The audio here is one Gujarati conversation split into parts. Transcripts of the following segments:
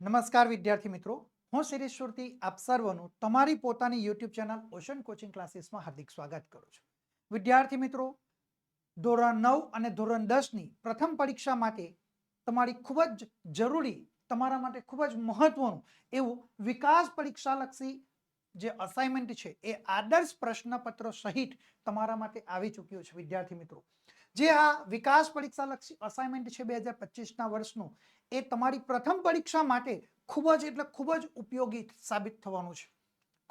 નમસ્કાર વિદ્યાર્થી મિત્રો. હું શિરીષ સુરતી, આપ સર્વનું તમારી પોતાની યુટ્યુબ ચેનલ ઓશન કોચિંગ ક્લાસીસમાં હાર્દિક સ્વાગત કરું છું. વિદ્યાર્થી મિત્રો, ધોરણ નવ અને ધોરણ દસની પ્રથમ પરીક્ષા માટે તમારી ખૂબ જ જરૂરી, તમારા માટે ખૂબ જ મહત્વનું એવું વિકાસ પરીક્ષાલક્ષી જે અસાઇનમેન્ટ છે એ આદર્શ પ્રશ્નપત્રો સહિત તમારા માટે આવી ચૂક્યું છે. વિદ્યાર્થી મિત્રો, જે આ વિકાસ પરીક્ષાલક્ષી અસાઇનમેન્ટ છે બે હજાર પચીસના વર્ષનું એ તમારી પ્રથમ પરીક્ષા માટે ખૂબ જ એટલે ખૂબ જ ઉપયોગી સાબિત થવાનું છે.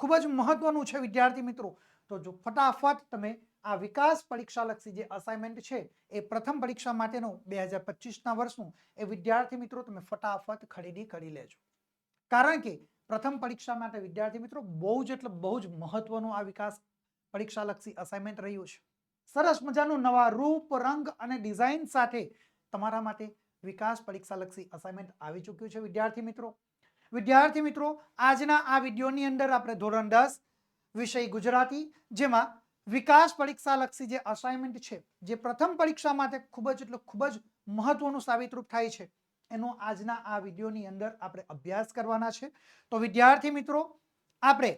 ખૂબ જ મહત્વનું છે, વિદ્યાર્થી મિત્રો. તો જો ફટાફટ તમે આ વિકાસ પરીક્ષાલક્ષી જે અસાઇનમેન્ટ છે, એ પ્રથમ પરીક્ષા માટેનું બે હજાર પચીસના વર્ષનું, એ વિદ્યાર્થી મિત્રો તમે ફટાફટ ખરીદી કરી લેજો. કારણ કે પ્રથમ પરીક્ષા માટે વિદ્યાર્થી મિત્રો બહુ જ એટલે બહુ જ મહત્વનું આ વિકાસ પરીક્ષાલક્ષી અસાઇનમેન્ટ રહ્યું છે. સરસ મજાનું નવા રૂપ, રંગ અને ડિઝાઇન સાથે તમારા માટે વિકાસ પરીક્ષાલક્ષી અસાઇનમેન્ટ આવી ચૂક્યું છે, વિદ્યાર્થી મિત્રો. વિદ્યાર્થી મિત્રો, આજના આ વિડીયોની અંદર આપણે ધોરણ દસ વિષય ગુજરાતી, જેમાં વિકાસ પરીક્ષાલક્ષી જે અસાઇનમેન્ટ છે, જે પ્રથમ પરીક્ષા માટે ખૂબ જ એટલે ખૂબ જ મહત્વનું સાબિતરૂપ થાય છે, એનો આજના આ વિડીયોની અંદર આપણે અભ્યાસ કરવાના છે. તો વિદ્યાર્થી મિત્રો, આપણે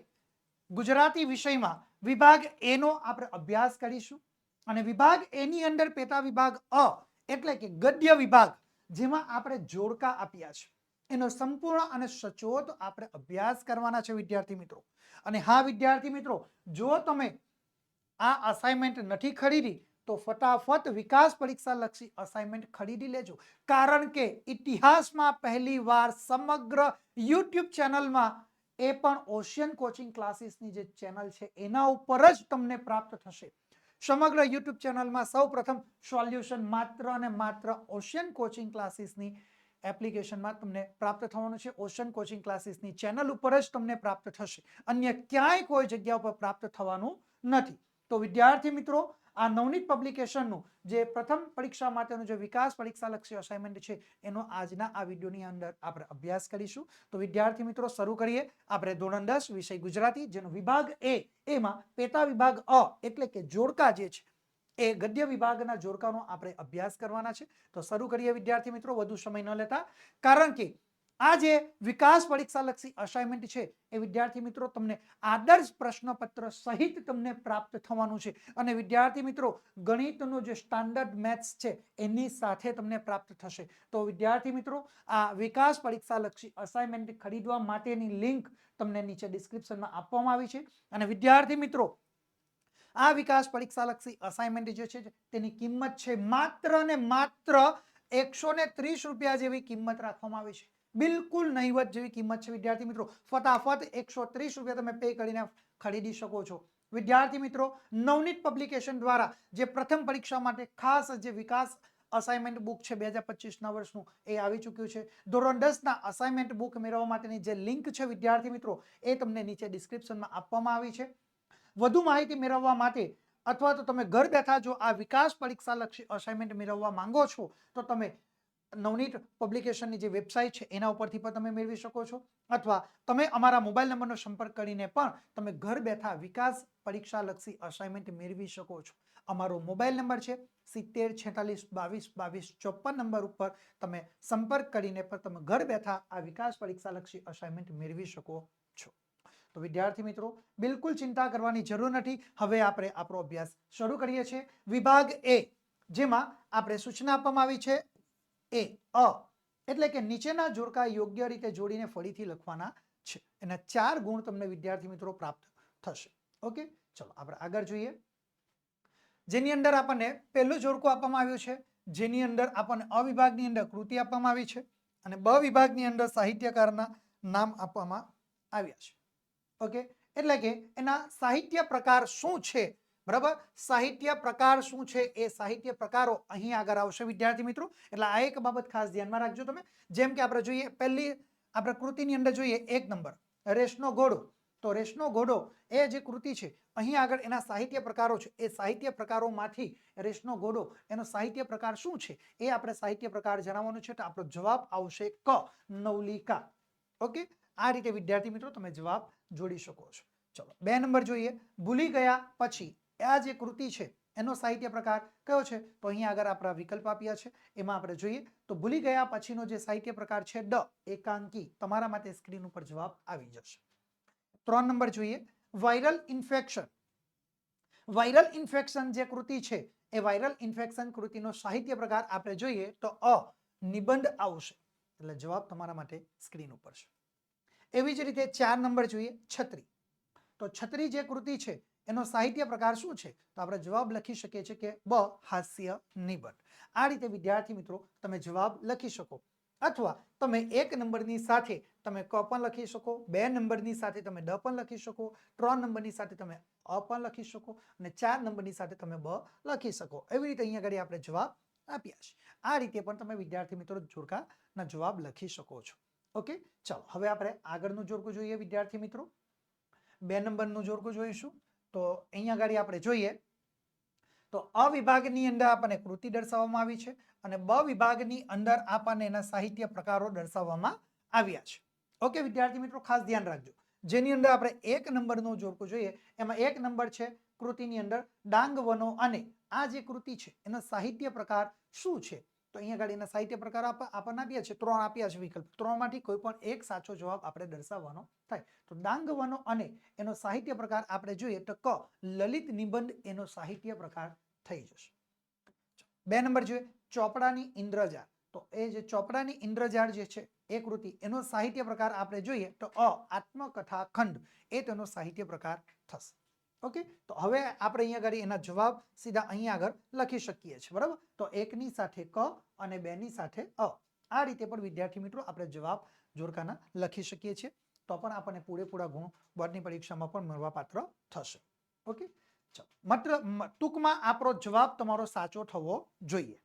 ગુજરાતી વિષયમાં વિભાગ એનો આપણે અભ્યાસ કરીશું અને વિભાગ એની અંદર પેટા વિભાગ અ એટલે કે ગદ્ય વિભાગ જેમાં આપણે જોડકા આપ્યા છે. એનો સંપૂર્ણ અને સચોટ આપણે અભ્યાસ કરવાના છે વિદ્યાર્થી મિત્રો. અને હા, વિદ્યાર્થી મિત્રો, જો તમે આ અસાઇનમેન્ટ નથી ખરીદી, તો ફટાફટ વિકાસ પરીક્ષા લક્ષી અસાઇનમેન્ટ ખરીદી લેજો. કારણ કે ઇતિહાસમાં પહેલી વાર સમગ્ર યુટ્યુબ ચેનલમાં એ પણ ઓશિયન કોચિંગ ક્લાસીસની જે ચેનલ છે, એના ઉપર જ તમને પ્રાપ્ત થશે. સમગ્ર યુટ્યુબ ચેનલમાં સૌ પ્રથમ સોલ્યુશન માત્ર અને માત્ર ઓશિયન કોચિંગ ક્લાસીસની એપ્લિકેશનમાં તમને પ્રાપ્ત થવાનું છે. ઓશન કોચિંગ ક્લાસીસની ચેનલ ઉપર જ તમને પ્રાપ્ત થશે. અન્ય ક્યાંય કોઈ જગ્યા ઉપર પ્રાપ્ત થવાનું નથી. તો વિદ્યાર્થી મિત્રો આ નવનીત પબ્લિકેશનનું જે પ્રથમ પરીક્ષા માટેનું જે વિકાસ પરીક્ષાલક્ષી અસાઇનમેન્ટ છે, એનો આજના આ વિડીયોની અંદર આપણે અભ્યાસ કરીશું. તો વિદ્યાર્થી મિત્રો, શરૂ કરીએ. આપણે ધોરણ દસ, વિષય ગુજરાતી, જેનો વિભાગ એ, એમાં પેટા વિભાગ અ, એટલે કે જોડકા જે છે, એ ગદ્ય વિભાગના જોડકાનો આપણે અભ્યાસ કરવાના છે. તો શરૂ કરીએ વિદ્યાર્થી મિત્રો, વધુ સમય ન લેતા. કારણ કે આ જે વિકાસ પરીક્ષાલક્ષી અસાઇનમેન્ટ છે, એ વિદ્યાર્થી મિત્રો તમને આદર્શ પ્રશ્નપત્ર સહિત તમને પ્રાપ્ત થવાનું છે. અને વિદ્યાર્થી મિત્રો, ગણિતનું જે સ્ટાન્ડર્ડ મેથ્સ છે, એની સાથે તમને પ્રાપ્ત થશે. તો વિદ્યાર્થી મિત્રો, આ વિકાસ પરીક્ષાલક્ષી અસાઇનમેન્ટ ખરીદવા માટેની લિંક તમને નીચે ડિસ્ક્રિપ્શનમાં આપવામાં આવી છે. અને વિદ્યાર્થી મિત્રો, આ વિકાસ પરીક્ષાલક્ષી અસાઇનમેન્ટ જે છે, તેની કિંમત છે માત્ર ને માત્ર એકસો ત્રીસ રૂપિયા જેવી કિંમત રાખવામાં આવી છે. બિલકુલ નહીવત જેવી કિંમત છે, વિદ્યાર્થી મિત્રો. ફટાફટ એકસો ત્રીસ રૂપિયા તમે પે કરીને ખરીદી શકો છો. વિદ્યાર્થી મિત્રો, નવનીત પબ્લિકેશન દ્વારા જે પ્રથમ પરીક્ષા માટે ખાસ જે વિકાસ અસાઇનમેન્ટ બુક છે, બે હજાર પચીસના વર્ષનું, એ આવી ચૂક્યું છે. ધોરણ દસના અસાઇનમેન્ટ બુક મેળવવા માટેની જે લિંક છે, વિદ્યાર્થી મિત્રો, એ તમને નીચે ડિસ્ક્રિપ્શનમાં આપવામાં આવી છે. વધુ માહિતી મેળવવા માટે અથવા તો તમે ઘર બેઠા જો આ વિકાસ પરીક્ષા લક્ષી અસાઇનમેન્ટ મેળવવા માંગો છો, તો તમે નવનીત પબ્લિકેશનની જે વેબસાઇટ છે, એના ઉપરથી પણ તમે મેળવી શકો છો. અથવા તમે અમારા મોબાઈલ નંબરનો સંપર્ક કરીને પણ તમે ઘર બેઠા વિકાસ પરીક્ષા લક્ષી અસાઇનમેન્ટ મેળવી શકો છો. અમારો મોબાઈલ નંબર છે, સિત્તેર, છેતાલીસ, બાવીસ બાવીસ, ચોપન નંબર ઉપર તમે સંપર્ક કરીને પણ તમે ઘર બેઠા આ વિકાસ પરીક્ષા લક્ષી અસાઇનમેન્ટ મેળવી શકો છો. તો વિદ્યાર્થી મિત્રો, બિલકુલ ચિંતા કરવાની જરૂર નથી. હવે આપણે આપણો અભ્યાસ શરૂ કરીએ છીએ. વિભાગ એ, જેમાં આપણે સૂચના આપવામાં આવી છે. એ, અ, એટલે કે નીચેના જોડકા યોગ્ય રીતે જોડીને ફરીથી લખવાના છે. એના ચાર ગુણ તમને વિદ્યાર્થી મિત્રો પ્રાપ્ત થશે. ઓકે? ચલો, આપણે આગળ જોઈએ. જેની અંદર આપણને પહેલું જોડકું આપવામાં આવ્યું છે, જેની અંદર આપણને અ વિભાગની અંદર કૃતિ આપવામાં આવી છે અને બ વિભાગની અંદર સાહિત્યકારના નામ આપવામાં આવ્યા છે. ઓકે? એટલે કે એના સાહિત્ય પ્રકાર શું છે બરાબર? સાહિત્ય પ્રકાર શું છે? એ સાહિત્ય પ્રકારો અહીં આગળ આવશે, વિદ્યાર્થી મિત્રો. એટલે આ એક બાબત ખાસ ધ્યાનમાં રાખજો તમે. જેમ કે આપણે જોઈએ, પહેલી આપણે કૃતિની અંદર જોઈએ, એક નંબર. રેશનો ઘોડો. તો રેશનો ઘોડો એ જે કૃતિ છે, અહીં આગળ એના સાહિત્ય પ્રકારો છે. એ સાહિત્ય પ્રકારોમાંથી રેશનો ઘોડો, એનો સાહિત્ય પ્રકાર શું છે? એ આપણે સાહિત્ય પ્રકાર જણાવવાનો છે. તો આપણો જવાબ આવશે ક, નવલિકા. ઓકે? આ રીતે વિદ્યાર્થી મિત્રો તમે જવાબ જોડી શકો છો. ચલો, બે નંબર જોઈએ. ભૂલી ગયા પછી આ જે કૃતિ છે, એનો સાહિત્ય પ્રકાર કયો છે? તો અહીંયા આગળ આપણા વિકલ્પ આપ્યા છે. એમાં આપણે જોઈએ તો ભૂલી ગયા પછીનો જે સાહિત્ય પ્રકાર છે, ડ, એકાંકી, તમારા માટે સ્ક્રીન ઉપર જવાબ આવી જશે. ત્રણ નંબર જોઈએ. Viral infection. વાયરલ ઇન્ફેક્શન જે કૃતિ છે, એ વાયરલ ઇન્ફેક્શન કૃતિનો સાહિત્ય પ્રકાર આપણે જોઈએ તો અ, નિબંધ આવશે. એટલે જવાબ તમારા માટે સ્ક્રીન ઉપર છે. એવી જ રીતે ચાર નંબર જોઈએ, છત્રી. તો છત્રી જે કૃતિ છે એનો સાહિત્ય પ્રકાર શું છે? તો આપણે જવાબ લખી શકીએ છીએ કે બ હાસ્ય નિબંધ. આ રીતે વિદ્યાર્થી મિત્રો, તમે જવાબ લખી શકો. અથવા તમે એક નંબરની સાથે તમે ક પણ લખી શકો, બે નંબરની સાથે તમે ડ પણ લખી શકો, ત્રણ નંબરની સાથે તમે અ પણ લખી શકો, અને ચાર નંબરની સાથે તમે બ લખી શકો. એવી રીતે અહીંયા આગળ આપણે જવાબ આપ્યા છે. આ રીતે પણ તમે વિદ્યાર્થી મિત્રો જોડકાના જવાબ લખી શકો છો. ઓકે? ચાલો, હવે આપણે આગળનું જોડકું જોઈએ વિદ્યાર્થી મિત્રો. બે નંબરનું જોડકું જોઈશું. તો અહીંયા આગળ આપણે જોઈએ, તો અ વિભાગની અંદર આપણને કૃતિ દર્શાવવામાં આવી છે અને બ વિભાગની અંદર આપણને એના સાહિત્ય પ્રકારો દર્શાવવામાં આવ્યા છે. ઓકે, વિદ્યાર્થી મિત્રો, ખાસ ધ્યાન રાખજો. જેની અંદર આપણે એક નંબરનું જોડકું જોઈએ, એમાં એક નંબર છે કૃતિની અંદર ડાંગ વનો અને આ જે કૃતિ છે, એનો સાહિત્ય પ્રકાર શું છે? તો અહીંયા એના સાહિત્ય પ્રકાર આપ- આપણને આપ્યા છે ત્રણ આપ્યા છે વિકલ્પ. ત્રણમાંથી કોઈ પણ એક સાચો જવાબ આપણે દર્શાવવાનો થાય. તો ડાંગ વનો અને એનો સાહિત્ય પ્રકાર આપણે જોઈએ તો ક, લલિત નિબંધ એનો સાહિત્ય પ્રકાર થઈ જશે. બે નંબર જોઈએ. ચોપડાની ઇન્દ્રજાળ. તો એ જે ચોપડાની ઇન્દ્રજાળ જે છે, એ કૃતિ, એનો સાહિત્ય પ્રકાર આપણે જોઈએ તો અ આત્મકથા ખંડ એ તેનો સાહિત્ય પ્રકાર થશે. ઓકે? તો હવે આપણે અહીંયા આગળ એના જવાબ સીધા અહીંયા આગળ લખી શકીએ છીએ, બરાબર? તો એકની સાથે ક અને બેની સાથે અ. આ રીતે પણ વિદ્યાર્થી મિત્રો આપણે જવાબ જોડકાના લખી શકીએ છીએ. તો પણ આપણને પૂરેપૂરા ગુણ બોર્ડની પરીક્ષામાં પણ મળવાપાત્ર થશે. ઓકે? ચાલો. માત્ર ટૂંકમાં આપણો જવાબ તમારો સાચો થવો જોઈએ.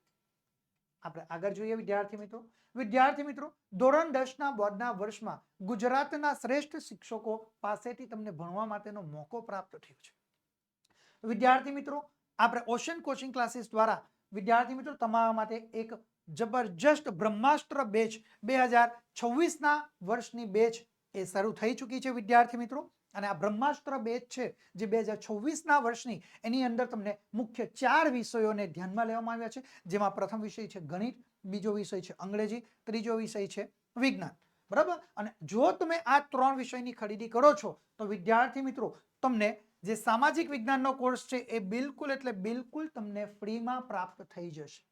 આપણે આગળ જોઈએ વિદ્યાર્થી મિત્રો. વિદ્યાર્થી મિત્રો, ધોરણ દસના બોર્ડના વર્ષમાં ગુજરાતના શ્રેષ્ઠ શિક્ષકો પાસેથી તમને ભણવા માટેનો મોકો પ્રાપ્ત થયો છે. વિદ્યાર્થી મિત્રો, આપણે ઓશન કોચિંગ ક્લાસીસ દ્વારા વિદ્યાર્થી મિત્રો તમારા માટે એક જબરજસ્ત બ્રહ્માસ્ત્ર બેચ બે હજાર છવ્વીસના વર્ષની બેચ એ શરૂ થઈ ચૂકી છે વિદ્યાર્થી મિત્રો. અને આ બ્રહ્માસ્ત્ર બેચ છે, જે બે હજાર છવ્વીસના વર્ષની એની અંદર તમને મુખ્ય ચાર વિષયોને ધ્યાનમાં લેવામાં આવ્યા છે. જેમાં પ્રથમ વિષય છે ગણિત, બીજો વિષય છે અંગ્રેજી, ત્રીજો વિષય છે વિજ્ઞાન. બરાબર? અને જો તમે આ ત્રણ વિષયની ખરીદી કરો છો, તો વિદ્યાર્થી મિત્રો, તમને જે સામાજિક વિજ્ઞાનનો કોર્સ છે, એ બિલકુલ એટલે બિલકુલ તમને ફ્રીમાં પ્રાપ્ત થઈ જશે.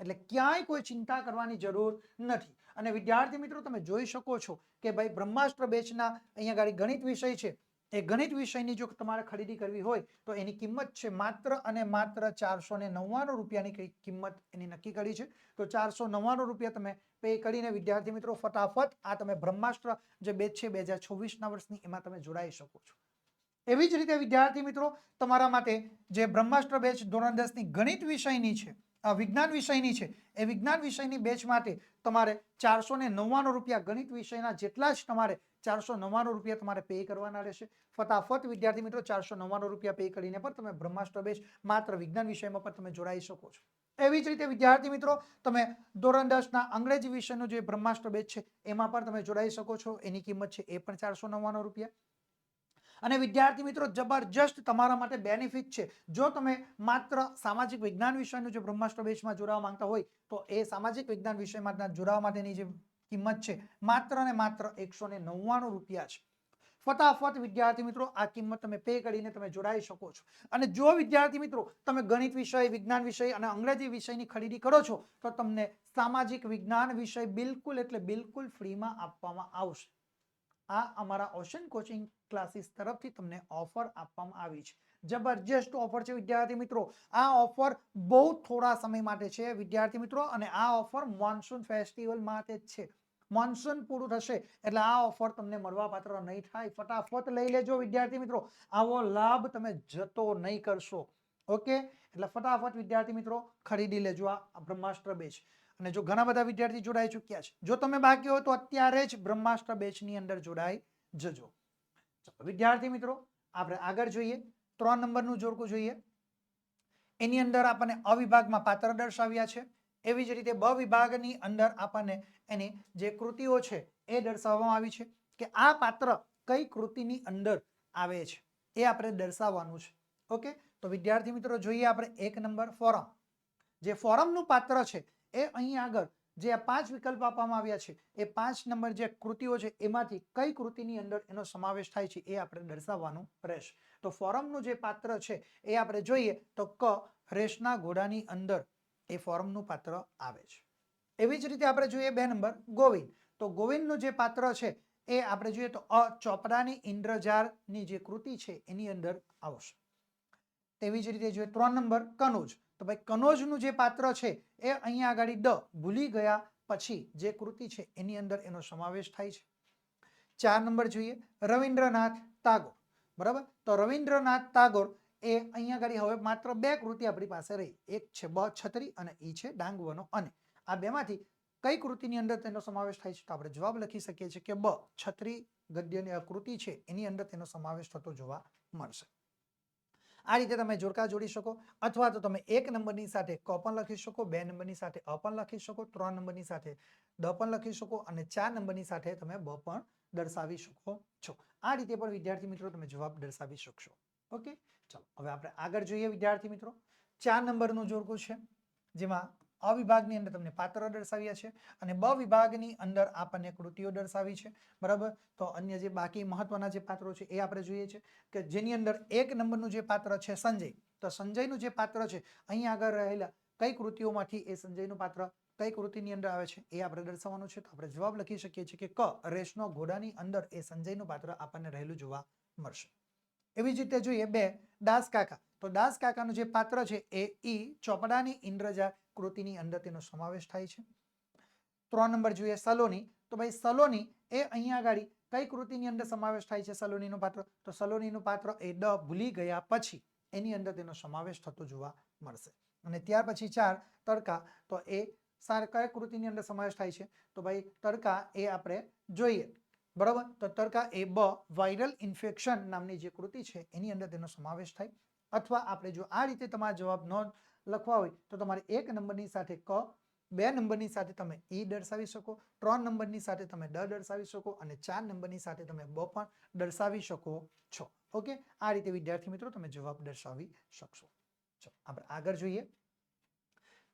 એટલે ક્યાંય કોઈ ચિંતા કરવાની જરૂર નથી. અને વિદ્યાર્થી મિત્રો, તમે જોઈ શકો છો કે ભાઈ બ્રહ્માસ્ત્ર બેચના અહીંયા ગાડી ગણિત વિષય છે એ ગણિત વિષયની જો તમારે ખરીદી કરવી હોય, તો એની કિંમત છે માત્ર અને માત્ર ચારસો ને નવ્વાણું રૂપિયાની કિંમત એની નક્કી કરી છે. તો ચારસો નવ્વાણું રૂપિયા તમે પે કરીને વિદ્યાર્થી મિત્રો ફટાફટ આ તમે બ્રહ્માસ્ત્ર જે બેચ છે બે હજાર છવ્વીસના વર્ષની એમાં તમે જોડાઈ શકો છો. એવી જ રીતે વિદ્યાર્થી મિત્રો તમારા માટે જે બ્રહ્માસ્ત્ર બેચ ધોરણ દસની ગણિત વિષયની છે વિજ્ઞાન વિષયની છે. એ વિજ્ઞાન વિષયની બેચ માટે તમારે ચારસો ને નવ્વાણું રૂપિયા ગણિત વિષયના જેટલા જ તમારે ચારસો નવ્વાણું રૂપિયા તમારે પે કરવાના રહેશે. ફટાફટ, વિદ્યાર્થી મિત્રો, ચારસો નવ્વાણું રૂપિયા પે કરીને પણ તમે બ્રહ્માસ્ત્ર બેચ માત્ર વિજ્ઞાન વિષયમાં પણ તમે જોડાઈ શકો છો. એવી જ રીતે, વિદ્યાર્થી મિત્રો, તમે ધોરણ દસના અંગ્રેજી વિષયનો જે બ્રહ્માસ્ત્ર બેચ છે, એમાં પણ તમે જોડાઈ શકો છો. એની કિંમત છે એ પણ ચારસો નવ્વાણું રૂપિયા. અને વિદ્યાર્થી મિત્રો, જબરજસ્ત તમારા માટે બેનિફિટ છે. જો તમે માત્ર સામાજિક વિજ્ઞાન વિષયનું જે બ્રહ્માસ્ત્ર બેચમાં જોડાવા માંગતા હોય, તો એ સામાજિક વિજ્ઞાન વિષયમાં જોડાવા માટેની જે કિંમત છે, માત્ર ને માત્ર એકસો ને નવ્વાણું રૂપિયા છે. ફટાફટ વિદ્યાર્થી મિત્રો, આ કિંમત તમે પે કરીને તમે જોડાઈ શકો છો. અને જો વિદ્યાર્થી મિત્રો, તમે ગણિત વિષય, વિજ્ઞાન વિષય અને અંગ્રેજી વિષયની ખરીદી કરો છો, તો તમને સામાજિક વિજ્ઞાન વિષય બિલકુલ એટલે બિલકુલ ફ્રીમાં આપવામાં આવશે. આ અમારા ઓશન કોચિંગ ક્લાસીસ તરફથી તમને ઓફર આપવામાં આવી છે. જબરજસ્ત ઓફર છે વિદ્યાર્થી મિત્રો. આ ઓફર બહુ થોડા સમય માટે છે વિદ્યાર્થી મિત્રો અને આ ઓફર મોન્સૂન ફેસ્ટિવલ માટે જ છે. મોન્સૂન પૂરું થશે એટલે આ ઓફર તમને મળવાપાત્ર નહીં થાય. ફટાફટ લઈ લેજો વિદ્યાર્થી મિત્રો. આવો લાભ તમે જતો નહીં કરશો. ઓકે? એટલે ફટાફટ વિદ્યાર્થી મિત્રો ખરીદી લેજો આ બ્રહ્માસ્ત્ર બેચ. અને જો ઘણા બધા વિદ્યાર્થી જોડાઈ ચૂક્યા છે. જો તમે બાકી હોય તો અત્યારે જ બ્રહ્માસ્ત્ર બેચની અંદર જોડાઈ જજો. વિદ્યાર્થી મિત્રો, આપણે આગળ જોઈએ. ત્રણ નંબરનું જોડકું જોઈએ. એની અંદર આપણને અવિભાગમાં પાત્ર દર્શાવ્યા છે. એવી જ રીતે બ વિભાગની અંદર આપણને એની જે કૃતિઓ છે એ દર્શાવવામાં આવી છે કે આ પાત્ર કઈ કૃતિની અંદર આવે છે એ આપણે દર્શાવવાનું છે. ઓકે? તો વિદ્યાર્થી મિત્રો, જોઈએ આપણે એક નંબર ફોરમ. જે ફોરમનું પાત્ર છે એ અહીં આગળ જે આ પાંચ વિકલ્પ આપવામાં આવ્યા છે, એ પાંચ નંબર જે કૃતિઓ છે, એમાંથી કઈ કૃતિની અંદર એનો સમાવેશ થાય છે, એ આપણે દર્શાવવાનું રહેશે. તો ફોરમનું જે પાત્ર છે, એ આપણે જોઈએ તો ક રેશના ઘોડાની અંદર એ ફોરમનું પાત્ર આવે છે. એવી જ રીતે આપણે જોઈએ બે નંબર, ગોવિંદ. તો ગોવિંદનું જે પાત્ર છે, એ આપણે જોઈએ તો અ ચોપડાની ઇન્દ્રજારની જે કૃતિ છે, એની અંદર આવશે. તેવી જ રીતે જોઈએ ત્રણ નંબર, કનોજ. તો ભાઈ કનોજનું જે પાત્ર છે એ અહીંયા આગળ ડ ભૂલી ગયા પછી જે કૃતિ છે એની અંદર એનો સમાવેશ થાય છે. ચાર નંબર જોઈએ. રવિન્દ્રનાથ ટાગોર. બરાબર? તો રવિન્દ્રનાથ ટાગોર એ અહીંયા આગળ હવે માત્ર બે કૃતિ આપણી પાસે રહી. એક છે બ છત્રી અને ઈ છે ડાંગવનો અને. આ બેમાંથી કઈ કૃતિની અંદર તેનો સમાવેશ થાય છે તો આપણે જવાબ લખી શકીએ છીએ કે બ છત્રી ગદ્યની આ કૃતિ છે એની અંદર તેનો સમાવેશ થતો જોવા મળશે. આ રીતે તમે જોડકા જોડી શકો, અથવા તો તમે એક નંબરની સાથે ક પણ લખી શકો, બે નંબરની સાથે અ પણ લખી શકો, ત્રણ નંબરની સાથે દ પણ લખી શકો અને ચાર નંબરની સાથે તમે બ પણ દર્શાવી શકો છો. આ રીતે પણ વિદ્યાર્થી મિત્રો તમે જવાબ દર્શાવી શકશો. ઓકે? ચાલો, હવે આપણે આગળ જોઈએ વિદ્યાર્થી મિત્રો. ચાર નંબરનું જોડકું છે, જેમાં અ વિભાગની અંદર તમને પાત્રો દર્શાવ્યા છે અને બ વિભાગની અંદર આપણને કૃતિઓ દર્શાવી છે, બરાબર? તો અન્ય જે બાકી મહત્વના જે પાત્રો છે એ આપણે જોઈએ છે કે જેની અંદર એક નંબરનું જે પાત્ર છે સંજય. તો સંજયનું જે પાત્ર છે, અહીં આગળ રહેલા કઈ કૃતિઓમાંથી એ સંજયનું પાત્ર, કઈ કૃતિની અંદર આવે છે એ આપણે દર્શાવવાનું છે. તો આપણે જવાબ લખી શકીએ છીએ કે ક રેશનો ઘોડાની અંદર એ સંજયનું પાત્ર આપણને રહેલું જોવા મળશે. એવી જ રીતે જોઈએ બે દાસ કાકા. તો દાસ કાકાનું જે પાત્ર છે એ ઈ ચોપડાની ઇન્દ્રજા કૃતિની અંદર તેનો સમાવેશ થાય છે. ત્રણ નંબર જોઈએ સલોની. તો ભાઈ સલોની એ અહીંયા આગળ કઈ કૃતિની અંદર સમાવેશ થાય છે સલોનીનું પાત્ર? તો સલોનીનું પાત્ર એ ડ ભૂલી ગયા પછી એની અંદર તેનો સમાવેશ થતો જોવા મળશે. અને ત્યાર પછી ચાર, તડકા. તો એ સાર કયા કૃતિની અંદર સમાવેશ થાય છે? તો ભાઈ તડકા એ આપણે જોઈએ. બરાબર? તો તડકા એ બ વાયરલ ઇન્ફેક્શન નામની જે કૃતિ છે, એની અંદર તેનો સમાવેશ થાય. અથવા આપણે જો આ રીતે તમારા જવાબ ન લખવા હોય, તો તમારે એક નંબરની સાથે ક, બે નંબરની સાથે તમે ઈ દર્શાવી શકો, ત્રણ નંબરની સાથે તમે ડ દર્શાવી શકો અને ચાર નંબરની સાથે તમે બ પણ દર્શાવી શકો છો. ઓકે? આ રીતે વિદ્યાર્થી મિત્રો તમે જવાબ દર્શાવી શકશો. ચલો, આપણે આગળ જોઈએ.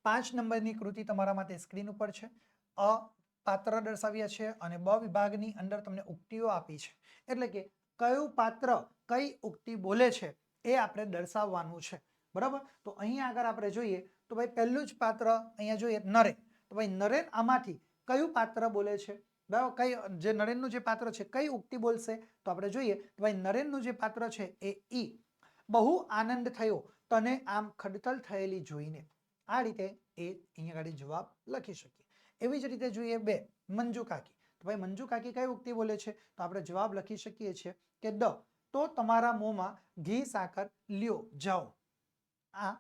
પાંચ નંબરની કૃતિ તમારા માટે સ્ક્રીન ઉપર છે. અ, પાત્ર દર્શાવ્યા છે અને બ વિભાગની અંદર તમને ઉક્તિઓ આપી છે. એટલે કે કયું પાત્ર કઈ ઉક્તિ બોલે છે? એ આપણે દર્શાવવાનું છે. બરાબર? તો અહીંયા આગળ આપણે જોઈએ, તો ભાઈ પહેલું જ પાત્ર અહીંયા જોઈએ નરેન. તો ભાઈ નરેન આમાંથી કયું પાત્ર બોલે છે? બરાબર? કઈ, જે નરેનનું જે પાત્ર છે, કઈ ઉક્તિ બોલશે? તો આપણે જોઈએ, તો ભાઈ નરેનનું જે પાત્ર છે એ ઈ. બહુ આનંદ થયો, તને આમ ખડતલ થયેલી જોઈને. આ રીતે એ અહીંયા આગળ જવાબ લખી શકીએ. એવી જ રીતે જોઈએ બે, મંજુ કાકી. તો ભાઈ મંજુ કાકી કઈ ઉક્તિ બોલે છે? તો આપણે જવાબ લખી શકીએ છીએ કે દ તો તમારા મોંમાં ઘી, સાકર લ્યો, જાઓ. આ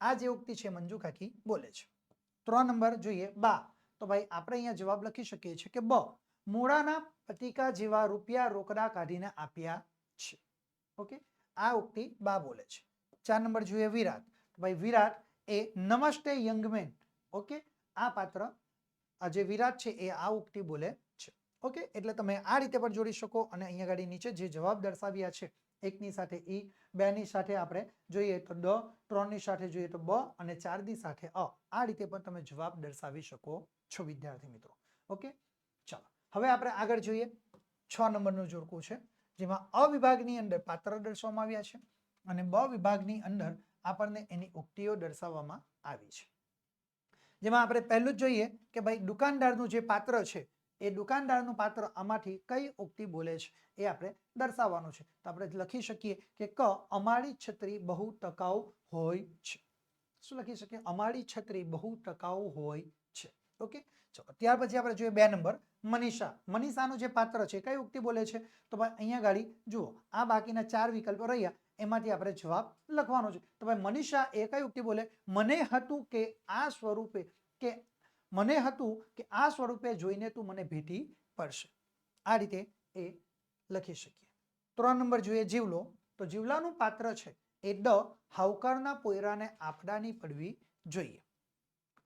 આ જે ઉક્તિ છે મંજુ કાકી બોલે છે. ત્રણ નંબર જોઈએ, બા, તો ભાઈ આપણે અહીંયા જવાબ લખી શકીએ છીએ કે બ, મૂળાના પતિકા જેવા રૂપિયા રોકડા કાઢીને આપ્યા છે. ઓકે? આ ઉક્તિ બા બોલે છે. ચાર નંબર જોઈએ વિરાટ. ભાઈ વિરાટ એ નમસ્તે યંગમેન. ઓકે? આ પાત્ર, આ જે વિરાટ છે એ આ ઉક્તિ બોલે ઓકે, એટલે તમે આ રીતે પણ જોડી શકો અને અહીંયા ગાડી નીચે જે જવાબ દર્શાવ્યા છે, એકની સાથે ઈ, બેની સાથે આપણે જોઈએ તો ડ, ત્રણની સાથે જોઈએ તો બ અને ચારની સાથે અ. આ રીતે પણ તમે જવાબ દર્શાવી શકો છો, વિદ્યાર્થી મિત્રો. ઓકે, ચાલો. હવે આપણે આગળ જોઈએ. છ નંબરનું જોડકું છે, જેમાં અ વિભાગની અંદર પાત્ર દર્શાવવામાં આવ્યા છે અને બ વિભાગની અંદર આપણને એની ઉક્તિઓ દર્શાવવામાં આવી છે. જેમાં આપણે પહેલું જ જોઈએ કે ભાઈ દુકાનદારનું જે પાત્ર છે એ દુકાનદારનું પાત્ર આમાંથી કઈ ઉક્તિ બોલે છે એ આપણે દર્શાવવાનું છે. તો આપણે લખી શકીએ કે ક, અમારી છત્રી બહુ ટકાઉ હોય છે. શું લખી શકીએ? અમારી છત્રી બહુ ટકાઉ હોય છે. ઓકે? ત્યાર પછી આપણે જોઈએ બે નંબર. મનીષા. મનીષાનું જે પાત્ર છે, કઈ ઉક્તિ બોલે છે? તો ભાઈ અહીંયા ગાડી, જુઓ, આ બાકીના ચાર વિકલ્પો રહ્યા. એમાંથી આપણે જવાબ લખવાનો છે. તો ભાઈ મનીષા એ કઈ ઉક્તિ બોલે? મને હતું કે આ સ્વરૂપે કે મને હતું કે આ સ્વરૂપે જોઈને તું મને ભેટી પડશે. આ રીતે એ લખી શકીએ. ત્રણ નંબર જોઈએ જીવલો. તો જીવલાનું પાત્ર છે એ ડ હાવકારના પોયરાને આપડાની પડવી જોઈએ.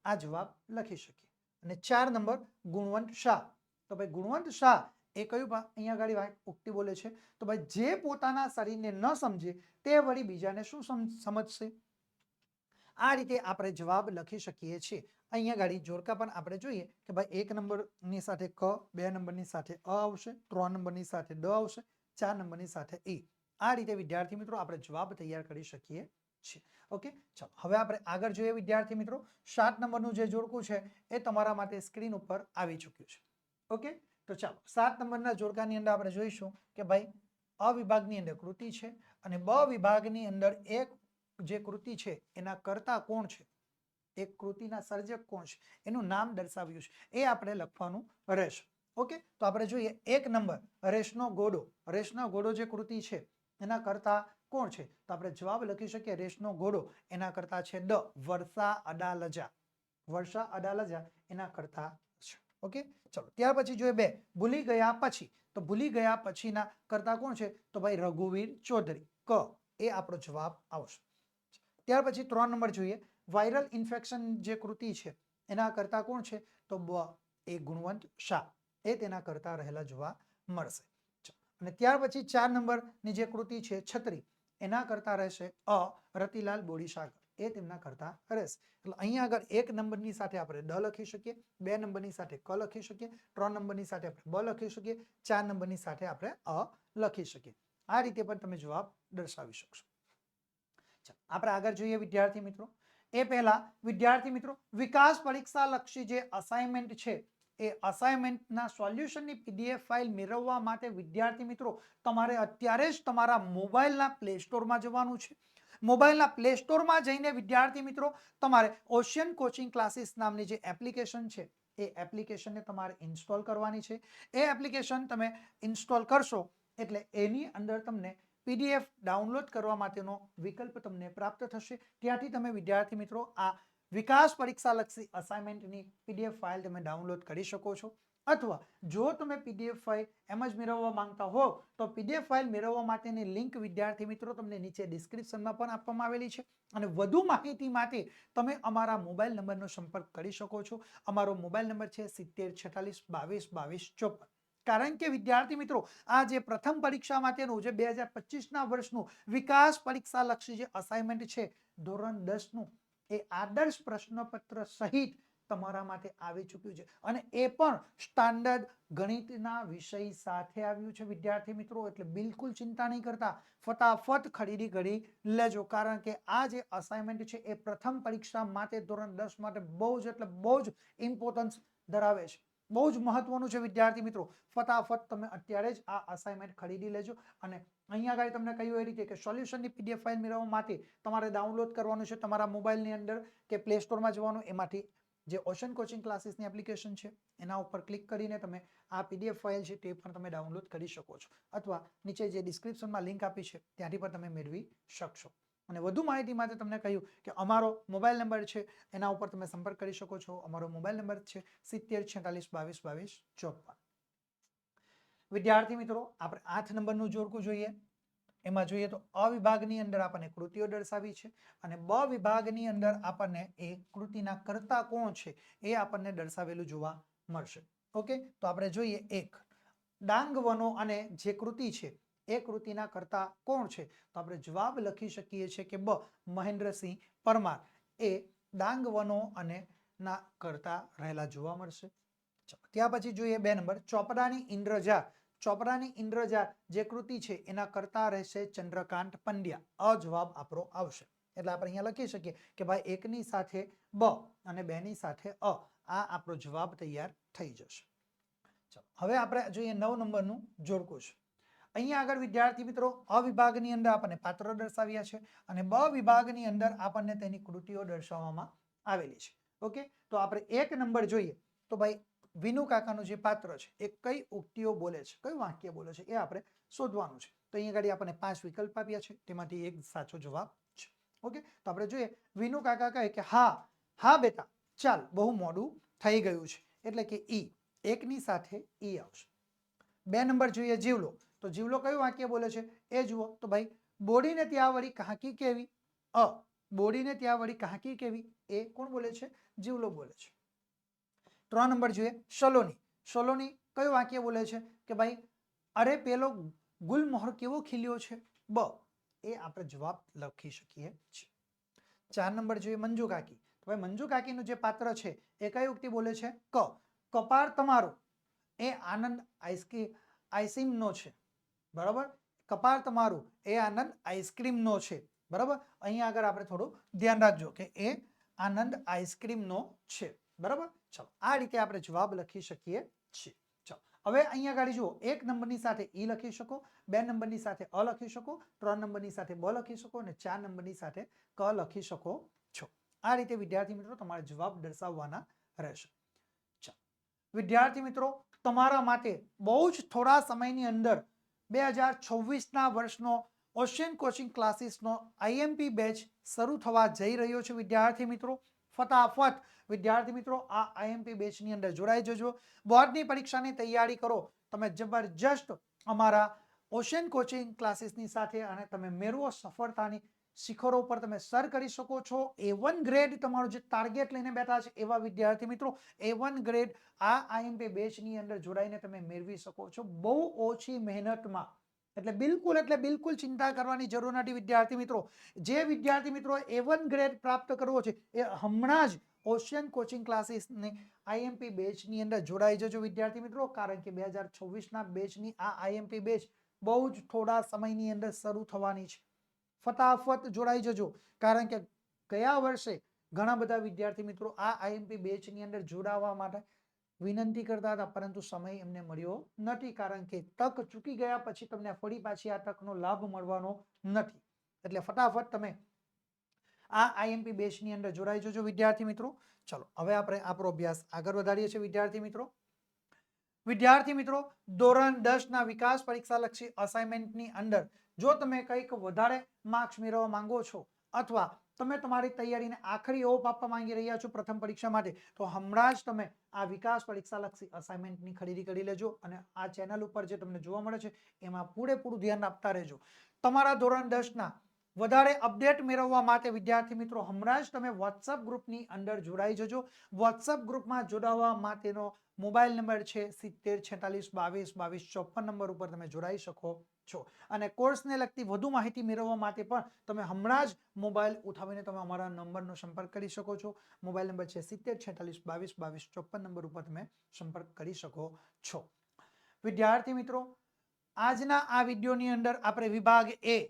આ જવાબ લખી શકીએ. અને ચાર નંબર ગુણવંત શાહ. તો ભાઈ ગુણવંત શાહ એ કયું અહીંયા આગળ ઉક્તિ બોલે છે. તો ભાઈ જે પોતાના શરીરને ન સમજે તે વળી બીજાને શું સમ- સમજશે? આ રીતે આપણે જવાબ લખી શકીએ છીએ. અહીંયા ગાડી જોડકા પણ આપણે જોઈએ કે ભાઈ એક નંબરની સાથે ક, બે નંબરની સાથે અ આવશે, ત્રણ નંબરની સાથે ડ આવશે, ચાર નંબરની સાથે એ. આ રીતે વિદ્યાર્થી મિત્રો આપણે જવાબ તૈયાર કરી શકીએ છીએ. ઓકે? ચાલો, હવે આપણે આગળ જોઈએ વિદ્યાર્થી મિત્રો. સાત નંબરનું જે જોડકું છે એ તમારા માટે સ્ક્રીન ઉપર આવી ચૂક્યું છે. ઓકે? તો ચાલો, સાત નંબરના જોડકાની અંદર આપણે જોઈશું કે ભાઈ અ વિભાગની અંદર કૃતિ છે અને બ વિભાગની અંદર એક જે કૃતિ છે એના કરતા કોણ છે? એક કૃતિના સર્જક કોણ છે? એનું નામ દર્શાવ્યું છે. એ આપણે લખવાનું રહેશે. ઓકે? તો આપણે જોઈએ, એક નંબર, રેશનો ગોડો. રેશનો ગોડો જે કૃતિ છે, એના કરતા કોણ છે? તો આપણે જવાબ લખી શકીએ, રેશનો ગોડો. એના કરતા છે દ વર્ષા અડાલજા. વર્ષા અડાલજા એના કરતા છે. ઓકે? ચલો, ત્યાર પછી જોઈએ બે. ભૂલી ગયા પછી. તો ભૂલી ગયા પછીના કરતા કોણ છે? તો ભાઈ રઘુવીર ચૌધરી. ક, એ આપણો જવાબ આવશે. ત્યાર પછી ત્રણ નંબર જોઈએ. વાયરલ ઇન્ફેક્શન જે કૃતિ છે, એના કરતા કોણ છે? તો બ, એ ગુણવંત શાહ. એ તેના કરતા રહેલા જોવા મળશે. અને ત્યાર પછી ચાર નંબરની જે કૃતિ છે, છત્રી, એના કરતા રહેશે અ, રતિલાલ બોડીસાગર. એ તેમના કરતા રહેશે. એટલે અહીંયા આગળ એક નંબરની સાથે આપણે ડ લખી શકીએ, બે નંબરની સાથે ક લખી શકીએ, ત્રણ નંબરની સાથે આપણે બ લખી શકીએ, ચાર નંબરની સાથે આપણે અ લખી શકીએ. આ રીતે પણ તમે જવાબ દર્શાવી શકશો. આપણે આગળ જોઈએ વિદ્યાર્થી મિત્રો. એ પહેલા વિદ્યાર્થી મિત્રો વિકાસ પરીક્ષા લક્ષી જે અસાઇનમેન્ટ છે, એ અસાઇનમેન્ટના સોલ્યુશનની પીડીએફ ફાઇલ મેળવવા માટે વિદ્યાર્થી મિત્રો તમારે અત્યારે જ તમારા મોબાઈલના પ્લે સ્ટોરમાં જવાનું છે. મોબાઈલના પ્લે સ્ટોરમાં જઈને વિદ્યાર્થી મિત્રો તમારે ઓશિયન કોચિંગ ક્લાસીસ નામની જે એપ્લિકેશન છે, એ એપ્લિકેશનને તમારે ઇન્સ્ટોલ કરવાની છે. એ એપ્લિકેશન તમે ઇન્સ્ટોલ કરશો, એટલે એની અંદર તમને પીડીએફ ડાઉનલોડ કરવા માટેનો વિકલ્પ તમને પ્રાપ્ત થશે. ત્યાંથી તમે વિદ્યાર્થી મિત્રો આ વિકાસ પરીક્ષા લક્ષી અસાઇનમેન્ટની પીડીએફ ફાઇલ તમે ડાઉનલોડ કરી શકો છો. અથવા જો તમે પીડીએફ ફાઇલ એમ જ મેળવવા માંગતા હો, તો પીડીએફ ફાઇલ મેળવવા માટેની લિંક વિદ્યાર્થી મિત્રો તમને નીચે ડિસ્ક્રિપ્શનમાં પણ આપવામાં આવેલી છે. અને વધુ માહિતી માટે તમે અમારા મોબાઈલ નંબરનો સંપર્ક કરી શકો છો. અમારો મોબાઈલ નંબર છે સિત્તેર છેતાલીસ બાવીસ બાવીસ ચોપન. કારણ કે વિદ્યાર્થી મિત્રો, આ જે પ્રથમ પરીક્ષા માટેનું જે બે હજાર પચીસના વર્ષનું વિકાસ પરીક્ષા લક્ષી જે અસાઇનમેન્ટ છે, ધોરણ દસનું, એ આદર્શ પ્રશ્નપત્ર સહિત તમારા માટે આવી ચૂક્યું છે. અને એ પણ સ્ટાન્ડર્ડ ગણિતના વિષય સાથે આવ્યું છે, વિદ્યાર્થી મિત્રો, એટલે બિલકુલ ચિંતા નહીં કરતા. ફટાફટ ખરીદી કરી લેજો, કારણ કે આ જે અસાઇનમેન્ટ છે, એ પ્રથમ પરીક્ષા માટે ધોરણ દસ માટે બહુ જ, એટલે બહુ જ ઇમ્પોર્ટન્સ ધરાવે છે. બહુ જ મહત્વનું છે, વિદ્યાર્થી મિત્રો. ફટાફટ તમે અત્યારે જ આ અસાઇનમેન્ટ ખરીદી લેજો અને અહીંયા આગળ તમને કહ્યું એ રીતે કે સોલ્યુશનની પીડીએફ ફાઇલ મેળવવા માટે તમારે ડાઉનલોડ કરવાનું છે, તમારા મોબાઈલની અંદર કે પ્લે સ્ટોરમાં જવાનું, એમાંથી જે ઓશન કોચિંગ ક્લાસીસની એપ્લિકેશન છે, એના ઉપર ક્લિક કરીને તમે આ પીડીએફ ફાઇલ છે તે પણ તમે ડાઉનલોડ કરી શકો છો. અથવા નીચે જે ડિસ્ક્રિપ્શનમાં લિંક આપી છે, ત્યાંથી પણ તમે મેળવી શકશો. અને વધુ માહિતી માટે તમને કહ્યું કે અમારો મોબાઈલ નંબર છે, એના ઉપર તમે સંપર્ક કરી શકો છો. અમારો મોબાઈલ નંબર છે સિત્તેર છેતાલીસ બાવીસ બાવીસ ચોપન. વિદ્યાર્થી મિત્રો, આપણે આઠ નંબરનું જોડકું જોઈએ. એમાં જોઈએ તો અ વિભાગની અંદર આપણને કૃતિઓ દર્શાવી છે અને બ વિભાગની અંદર આપણને એ કૃતિના કર્તા કોણ છે એ આપણને દર્શાવેલું જોવા મળશે. ઓકે? તો આપણે જોઈએ એક. ડાંગ વનો અને જે કૃતિ છે એ કૃતિના કરતા કોણ છે? તો આપણે જવાબ લખી શકીએ છીએ કે બ, મહેન્દ્રસિંહ પરમાર. એ ડાંગ વનો અને ના કરતા રહેલા જોવા મળશે. ત્યાર પછી જોઈએ બે નંબર. ચોપડાની ઇન્દ્રજા. ચોપડાની ઇન્દ્રજા જે કૃતિ છે, એના કરતા રહેશે ચંદ્રકાંત પંડ્યા. અ જવાબ આપણો આવશે. એટલે આપણે અહીંયા લખી શકીએ કે ભાઈ એકની સાથે બ અને બેની સાથે અ. આ આપણો જવાબ તૈયાર થઈ જશે. હવે આપણે જોઈએ નવ નંબરનું જોડકું છે. અહીંયા આગળ વિદ્યાર્થી મિત્રો, અ વિભાગની અંદર આપણને પાત્રો દર્શાવ્યા છે અને બ વિભાગની અંદર આપણને તેની કૃતિઓ દર્શાવવામાં આવેલી છે. ઓકે? તો આપણે એક નંબર જોઈએ. તો ભાઈ, વિનુ કાકાનું જે પાત્ર છે, એ કઈ ઉક્તિઓ બોલે છે? કયું વાક્ય બોલે છે? એ આપણે શોધવાનું છે. તો અહીંયા આગળ આપણને પાંચ વિકલ્પ આપ્યા છે. તેમાંથી એક સાચો જવાબ છે. ઓકે? તો આપણે જોઈએ. વિનુ કાકા કહે કે, હા હા બેટા, ચાલ, બહુ મોડું થઈ ગયું છે. એટલે કે ઈ, એકની સાથે ઈ આવશે. બે નંબર જોઈએ, જીવલો. તો જીવલો કયું વાક્ય બોલે છે? એ જુઓ. તો ભાઈ, બોડીને ત્યાં વળી કાંકી કેવી? અ, બોડીને ત્યાં વળી કાંકી કેવી? એ કોણ બોલે છે? જીવલો બોલે છે. ત્રણ નંબર જોઈએ. સલોની સલોની કયું વાક્ય બોલે છે? કે ભાઈ, અરે પેલો ગુલમોહર કેવો ખીલ્યો છે? બ, એ આપણે જવાબ લખી શકીએ છીએ. ચાર નંબર જોઈએ મંજુ કાકી. તો ભાઈ, મંજુ કાકીનું જે પાત્ર છે, એ કઈ ઉક્તિ બોલે છે? ક, કપાળ તમારો. એ આનંદ આઈસ્ક્રીમ આઈસ્ક્રીમનો છે. બરાબર? કપાળ તમારું, એ આનંદ આઈસ્ક્રીમનો છે. બરાબર? અહીંયા આગળ આપણે થોડું ધ્યાન રાખજો કે એ આનંદ આઈસ્ક્રીમનો છે. બરાબર? ચલો, આ રીતે આપણે જવાબ લખી શકીએ છીએ. ચલો, હવે અહીંયા આગળ જુઓ, એક નંબરની સાથે ઈ લખી શકો, બે નંબરની સાથે અ લખી શકો, ત્રણ નંબરની સાથે બ લખી શકો અને ચાર નંબરની સાથે ક લખી શકો છો. આ રીતે વિદ્યાર્થી મિત્રો તમારે જવાબ દર્શાવવાના રહેશે. વિદ્યાર્થી મિત્રો, તમારા માટે બહુ જ થોડા સમયની અંદર બે હજાર છવ્વીસના વર્ષનો ઓશિયન કોચિંગ ક્લાસીસનો આઈએમપી બેચ શરૂ થવા જઈ રહ્યો છે. વિદ્યાર્થી મિત્રો, ફટાફટ વિદ્યાર્થી મિત્રો, આ આઈએમપી બેચની અંદર જોડાઈ જજો. બોર્ડની પરીક્ષાની તૈયારી કરો. તમે જબરજસ્ત અમારા ઓશિયન કોચિંગ ક્લાસીસની સાથે અને તમે મેળવો સફળતાની શિખરો પર તમે સર કરી શકો છો. એ વન ગ્રેડ તમારું જે ટાર્ગેટ લઈને બેઠા છે એવા વિદ્યાર્થી મિત્રો એ વન ગ્રેડ આ આઈએમપી બેચની અંદર જોડાઈને તમે મેળવી શકો છો. બહુ ઓછી મહેનતમાં. એટલે બિલકુલ એટલે બિલકુલ ચિંતા કરવાની જરૂર નથી વિદ્યાર્થી મિત્રો. જે વિદ્યાર્થી મિત્રો એ વન ગ્રેડ પ્રાપ્ત કરવો છે, એ હમણાં જ ઓશિયન કોચિંગ ક્લાસીસની આઈએમપી બેચની અંદર જોડાઈ જજો વિદ્યાર્થી મિત્રો. કારણ કે બે હજાર છવ્વીસના બેચની આ આઈએમપી બેચ બહુ જ થોડા સમયની અંદર શરૂ થવાની છે. ફટાફટ જોડાઈ જજો. કારણ કે ગયા વર્ષે ઘણા બધા વિદ્યાર્થી મિત્રો આ આઈએમપી બેચની અંદર જોડાવા માટે વિનંતી કરતા હતા, પરંતુ સમય એમને મળ્યો નથી, કારણ કે તક ચૂકી ગયા પછી તમને ફરી પાછી આ તકનો લાભ મળવાનો નથી. એટલે ફટાફટ તમે આ આઈએમપી બેચની અંદર જોડાઈ જજો વિદ્યાર્થી મિત્રો. ચલો, હવે આપણે આપણો અભ્યાસ આગળ વધારીએ છીએ વિદ્યાર્થી મિત્રો. વિદ્યાર્થી મિત્રો, ધોરણ દસ ના વિકાસ પરીક્ષા લક્ષી અસાઇનમેન્ટની અંદર જો તમે કંઈક વધારે માર્ક્સ મેળવવા માંગો છો અથવા તમે તમારી તૈયારીને આખરી ઓપ આપવા માંગી રહ્યા છો પ્રથમ પરીક્ષા માટે, તો હમણાં જ તમે આ વિકાસ પરીક્ષા લક્ષી અસાઇનમેન્ટની ખરીદી કરી લેજો અને આ ચેનલ ઉપર જે તમને જોવા મળે છે, એમાં પૂરેપૂરું ધ્યાન આપતા રહેજો. તમારા ધોરણ દસના વધારે અપડેટ મેળવવા માટે વિદ્યાર્થી મિત્રો હમણાં જ તમે વોટ્સઅપ ગ્રુપની અંદર જોડાઈ જજો. વોટ્સઅપ ગ્રુપમાં જોડાવા માટેનો મોબાઈલ નંબર છે સિત્તેર, છેતાલીસ, બાવીસ બાવીસ, ચોપન નંબર ઉપર તમે જોડાઈ શકો છો. અને કોર્સને લગતી વધુ માહિતી મેળવવા માટે પણ તમે હમણાં જ મોબાઈલ ઉઠાવીને તમે અમારા નંબરનો સંપર્ક કરી શકો છો. મોબાઈલ નંબર છે સિત્તેર, છેતાલીસ, બાવીસ બાવીસ, ચોપન નંબર ઉપર તમે સંપર્ક કરી શકો છો. વિદ્યાર્થી મિત્રો, આજના આ વિડીયોની અંદર આપણે વિભાગ એ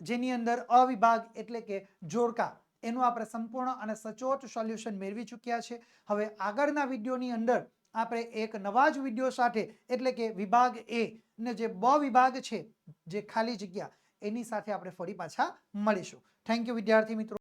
જેની અંદર અવિભાગ એટલે કે જોડકા, એનું આપણે સંપૂર્ણ અને સચોટ સોલ્યુશન મેળવી ચૂક્યા છે. હવે આગળના વિડીયોની અંદર આપણે એક નવા જ વીડિયો સાથે એટલે કે વિભાગ એ ને જે બ વિભાગ છે, જે ખાલી જગ્યા, એની સાથે આપણે ફરી પાછા મળીશું. થેન્ક યુ વિદ્યાર્થી મિત્રો.